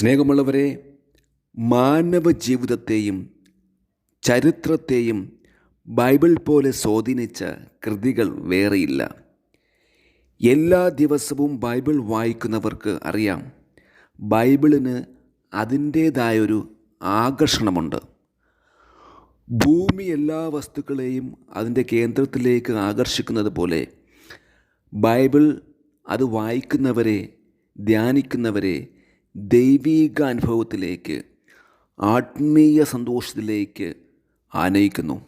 സ്നേഹമുള്ളവരെ മാനവ ജീവിതത്തെയും ചരിത്രത്തെയും ബൈബിൾ പോലെ സ്വാധീനിച്ച കൃതികൾ വേറെയില്ല. എല്ലാ ദിവസവും ബൈബിൾ വായിക്കുന്നവർക്ക് അറിയാം ബൈബിളിന് അതിന്റേതായൊരു ആകർഷണമുണ്ട്. ഭൂമി എല്ലാ വസ്തുക്കളെയും അതിന്റെ കേന്ദ്രത്തിലേക്ക് ആകർഷിക്കുന്നത് പോലെ ബൈബിൾ അത് വായിക്കുന്നവരെ ധ്യാനിക്കുന്നവരെ ദൈവീക അനുഭവത്തിലേക്ക് ആത്മീയ സന്തോഷത്തിലേക്ക് ആനയിക്കുന്നു.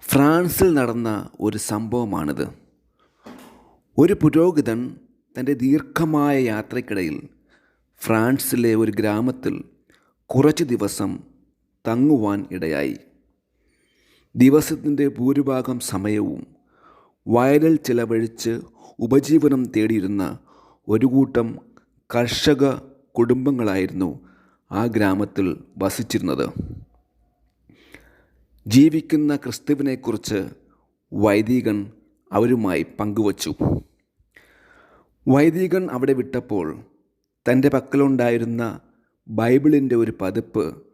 ഫ്രാൻസിൽ നടന്ന ഒരു സംഭവമാണിത്. ഒരു പുരോഹിതൻ തന്റെ ദീർഘമായ യാത്രയ്ക്കിടയിൽ ഫ്രാൻസിലെ ഒരു ഗ്രാമത്തിൽ കുറച്ച് ദിവസം തങ്ങുവാൻ ഇടയായി. ദിവസത്തിന്റെ ഭൂരിഭാഗം സമയവും വയലിൽ ചിലവഴിച്ച് ഉപജീവനം തേടിയിരുന്ന ഒരു കൂട്ടം കർഷക കുടുംബങ്ങളായിരുന്നു ആ ഗ്രാമത്തിൽ വസിച്ചിരുന്നത്. ജീവിക്കുന്ന ക്രിസ്തുവിനെക്കുറിച്ച് വൈദികൻ അവരുമായി പങ്കുവച്ചു. വൈദികൻ അവിടെ വിട്ടപ്പോൾ തന്റെ പക്കലുണ്ടായിരുന്ന ബൈബിളിന്റെ ഒരു പതിപ്പ്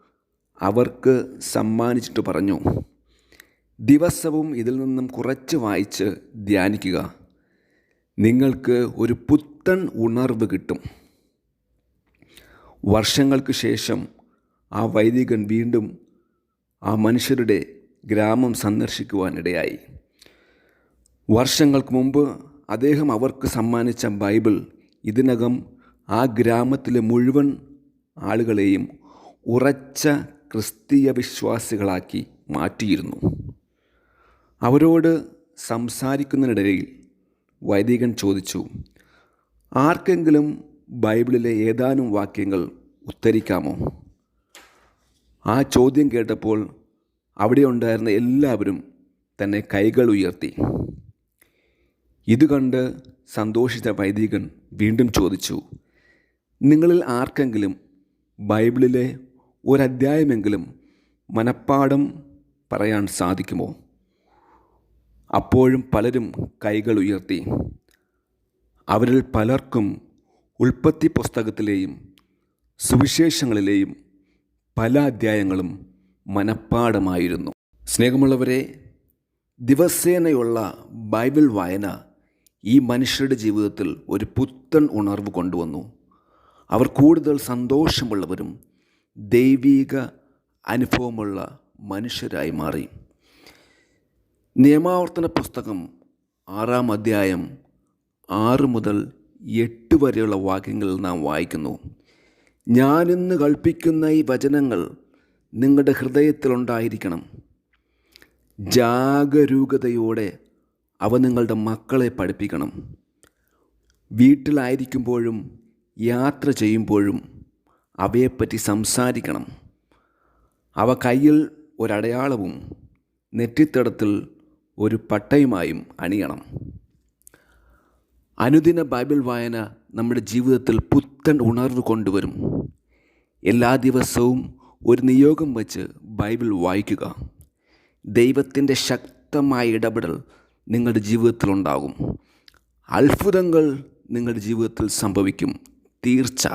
അവർക്ക് സമ്മാനിച്ചിട്ട് പറഞ്ഞു ദിവസവും ഇതിൽ നിന്നും കുറച്ച് വായിച്ച് ധ്യാനിക്കുക. നിങ്ങൾക്ക് ഒരു പുത്തൻ ഉണർവ് കിട്ടും. വർഷങ്ങൾക്ക് ശേഷം ആ വൈദികൻ വീണ്ടും ആ മനുഷ്യരുടെ ഗ്രാമം സന്ദർശിക്കുവാനിടയായി. വർഷങ്ങൾക്ക് മുമ്പ് അദ്ദേഹം അവർക്ക് സമ്മാനിച്ച ബൈബിൾ ഇതിനകം ആ ഗ്രാമത്തിലെ മുഴുവൻ ആളുകളെയും ഉറച്ച ക്രിസ്തീയ വിശ്വാസികളാക്കി മാറ്റിയിരുന്നു. അവരോട് സംസാരിക്കുന്നതിനിടയിൽ വൈദികൻ ചോദിച്ചു ആർക്കെങ്കിലും ബൈബിളിലെ ഏതാനും വാക്യങ്ങൾ ഉത്തരിക്കാമോ ആ ചോദ്യം കേട്ടപ്പോൾ അവിടെ ഉണ്ടായിരുന്ന എല്ലാവരും തന്നെ കൈകൾ ഉയർത്തി. ഇത് കണ്ട് സന്തോഷിച്ച വൈദികൻ വീണ്ടും ചോദിച്ചു നിങ്ങളിൽ ആർക്കെങ്കിലും ബൈബിളിലെ ഒരധ്യായമെങ്കിലും മനപ്പാടം പറയാൻ സാധിക്കുമോ? അപ്പോഴും പലരും കൈകൾ ഉയർത്തി. അവരിൽ പലർക്കും ഉൽപ്പത്തി പുസ്തകത്തിലെയും സുവിശേഷങ്ങളിലെയും പല അധ്യായങ്ങളും മനഃപ്പാടമായിരുന്നു സ്നേഹമുള്ളവരെ ദിവസേനയുള്ള ബൈബിൾ വായന ഈ മനുഷ്യരുടെ ജീവിതത്തിൽ ഒരു പുത്തൻ ഉണർവ് കൊണ്ടുവന്നു. അവർ കൂടുതൽ സന്തോഷമുള്ളവരും ദൈവീക അനുഭവമുള്ള മനുഷ്യരായി മാറി. നിയമാവർത്തന പുസ്തകം ആറാം അധ്യായം ആറ് മുതൽ എട്ട് വരെയുള്ള വാക്യങ്ങൾ നാം വായിക്കുന്നു. ഞാനിന്ന് കൽപ്പിക്കുന്ന ഈ വചനങ്ങൾ നിങ്ങളുടെ ഹൃദയത്തിലുണ്ടായിരിക്കണം ജാഗരൂകതയോടെ അവ നിങ്ങളുടെ മക്കളെ പഠിപ്പിക്കണം. വീട്ടിലായിരിക്കുമ്പോഴും യാത്ര ചെയ്യുമ്പോഴും അവയെപ്പറ്റി സംസാരിക്കണം. അവ കയ്യിൽ ഒരടയാളവും നെറ്റിത്തടത്തിൽ ഒരു പട്ടയുമായും അണിയണം. അനുദിന ബൈബിൾ വായന നമ്മുടെ ജീവിതത്തിൽ പുത്തൻ ഉണർവ് കൊണ്ടുവരും. എല്ലാ ദിവസവും ഒരു നിയോഗം വച്ച് ബൈബിൾ വായിക്കുക. ദൈവത്തിന്റെ ശക്തമായ ഇടപെടൽ നിങ്ങളുടെ ജീവിതത്തിലുണ്ടാകും അത്ഭുതങ്ങൾ നിങ്ങളുടെ ജീവിതത്തിൽ സംഭവിക്കും. തീർച്ച.